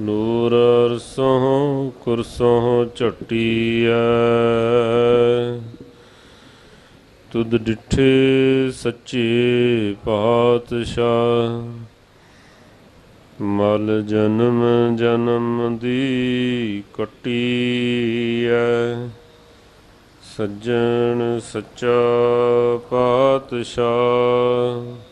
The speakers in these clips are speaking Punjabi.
ਨੂਰ ਅਰਸੋਂ ਕੁਰਸੋਂ ਝਟੀਐ। ਤੁਧ ਡਿਠੇ ਸੱਚੇ ਪਾਤਸ਼ਾਹ, ਮਲ ਜਨਮ ਜਨਮ ਦੀ ਕਟੀਐ। ਸੱਜਣ ਸੱਚਾ ਪਾਤਸ਼ਾਹ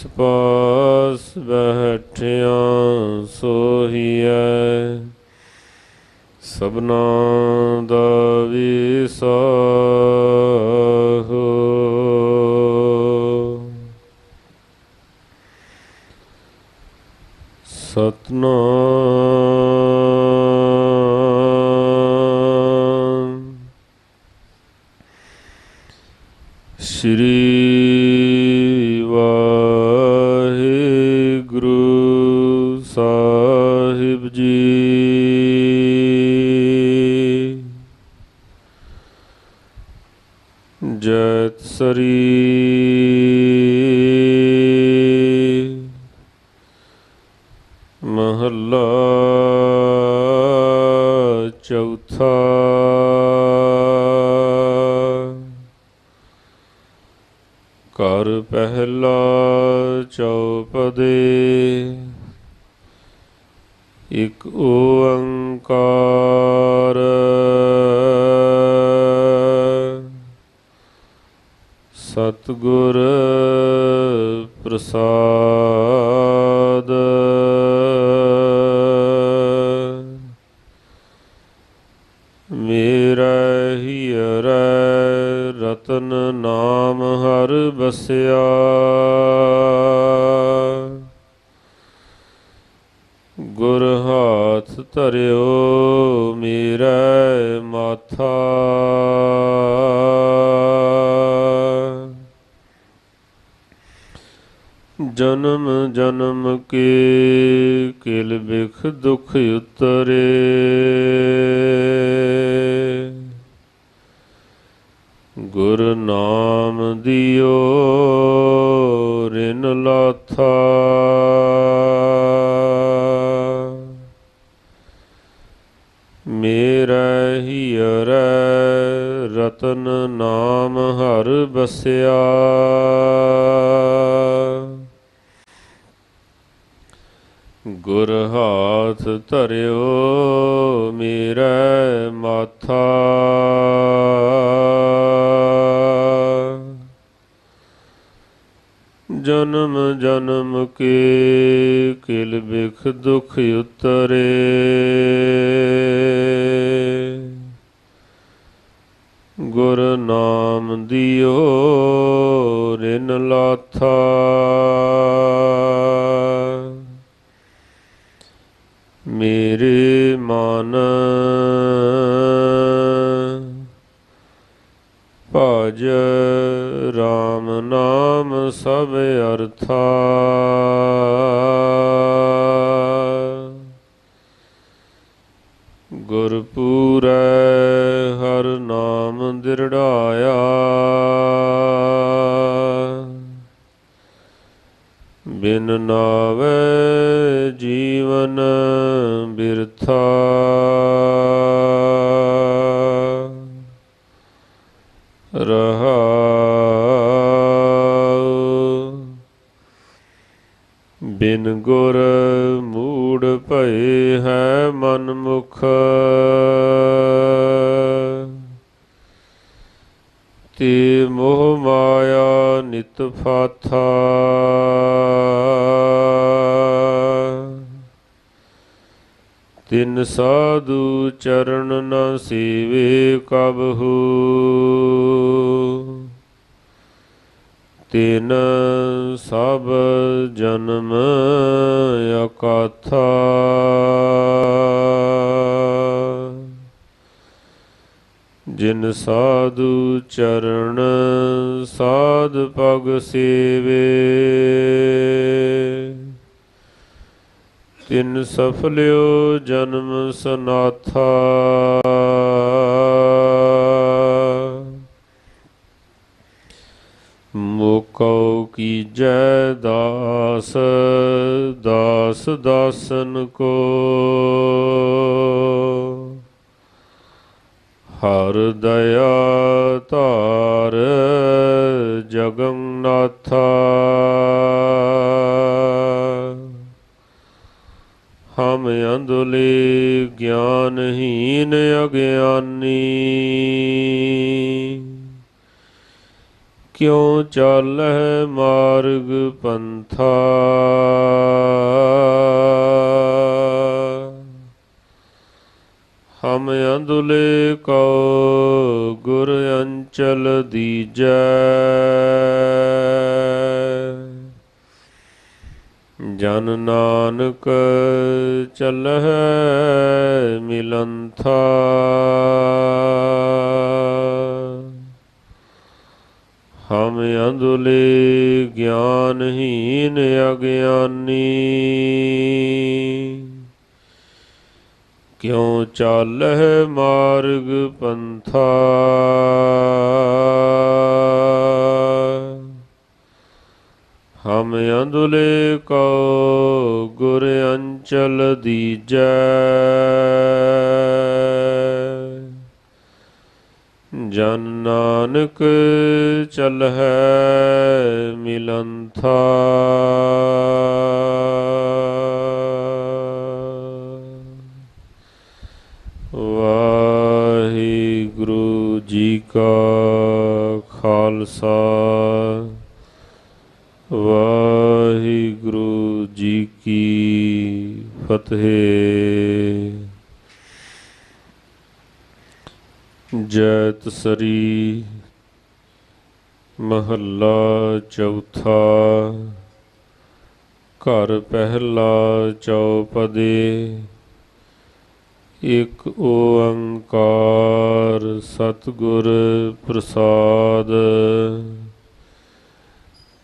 ਜਿਸ ਪਾਸ ਬੈਠਿਆ ਸੋਹੀਐ। ਸਭਨਾ ਦਾ ਵਿਸਾਹ ਸਤਨਾਮ ਸ੍ਰੀ ਮਹੱਲਾ ਚੌਥਾ ਕਰ ਪਹਿਲਾ ਚੌਪਦੇ ਇਕ ਓੰਕਾਰ ਸਤਿਗੁਰ ਪ੍ਰਸਾਦ। ਮੇਰਾ ਹੀਰੈ ਰਤਨ ਨਾਮ ਹਰ ਬਸਿਆ। ਗੁਰ ਹਾਥ ਧਰਿਓ ਜਨਮ ਕੇ ਕਿਲ ਬਿਖ ਦੁਖ ਉਤਰੇ। ਗੁਰ ਨਾਮ ਦਿਓ, ਰਿਨ ਲਾਥਾ। ਮੇਰਾ ਹੀਰੈ ਰਤਨ ਨਾਮ ਹਰ ਬਸਿਆ ਗੁਰ ਹਾਥ ਧਰਿਓ ਮੇਰਾ ਮਾਥਾ। ਜਨਮ ਜਨਮ ਕੇ ਕਿਲ ਬਿਖ ਦੁਖ ਉਤਰੇ। ਗੁਰ ਨਾਮ ਦਿਓ ਭਜ RAM ਨਾਮ ਸਭ ਅਰਥਾ। ਗੁਰਪੂਰੈ ਹਰ ਨਾਮ ਦਿਰੜਾਇਆ। ਬਿਨ ਨਾਵੇ ਜੀਵਨ ਬਿਰਥਾ। ਰਹਾਉ। ਬਿਨ ਗੁਰ ਮੂੜ ਭਏ ਹੈ ਮਨ ਮੁਖ। ਤੇ ਮੋਹ ਮਾਇਆ ਨਿਤ ਫਾਥਾ। ਤਿਨ ਸਾਧੂ ਚਰਨ ਨ ਸੇਵੇ ਕਬਹੂ ਤਿਨ ਸਭ ਜਨਮ ਅਕਾਥਾ। ਜਿਨ ਸਾਧੂ ਚਰਨ ਸਾਧ ਪਗ ਸੇਵੇ। ਤਿਨ ਸਫਲਿਓ ਜਨਮ ਸਨਾਥਾ। ਮੋਕਉ ਕੀਜੈ ਦਾਸ ਦਾਸ ਦਾਸਨ ਕੋ। ਹਰ ਦਇਆ ਤਾਰ ਜਗਨਨਾਥਾ ਹਮ ਅੰਧਲੇ ਗਿਆਨਹੀਨ ਅਗਿਆਨੀ। ਕਿਉ ਚਾਲਹਿ ਮਾਰਗ ਪੰਥਾ? ਹਮ ਅੰਧਲੇ ਕਉ ਗੁਰ ਅੰਚਲ ਦੀਜੈ। ਜਨ ਨਾਨਕ ਚੱਲਹਿ ਮਿਲੰਥਾ। ਹਮ ਅੰਧਲੇ ਗਿਆਨਹੀਨ ਅਗਿਆਨੀ। ਕਿਉ ਚਾਲਹਿ ਮਾਰਗ ਪੰਥਾ? ਹਮ ਅੰਧਲੇ ਕਉ ਗੁਰ ਅੰਚਲ ਦੀਜੈ। ਜਨ ਨਾਨਕ ਚਲਹਿ ਮਿਲੰਥਾ। ਵਾਹਿਗੁਰੂ ਜੀ ਕਾ ਖਾਲਸਾ। ਵਾਹਿਗੁਰੂ ਜੀ ਕੀ ਫਤਿਹ। ਜੈਤ ਸਰੀ ਮਹੱਲਾ ਚੌਥਾ। ਘਰ ਪਹਿਲਾ ਚੌਪਦੇ। ਇਕ ਓੰਕਾਰ ਸਤਿਗੁਰ ਪ੍ਰਸਾਦ।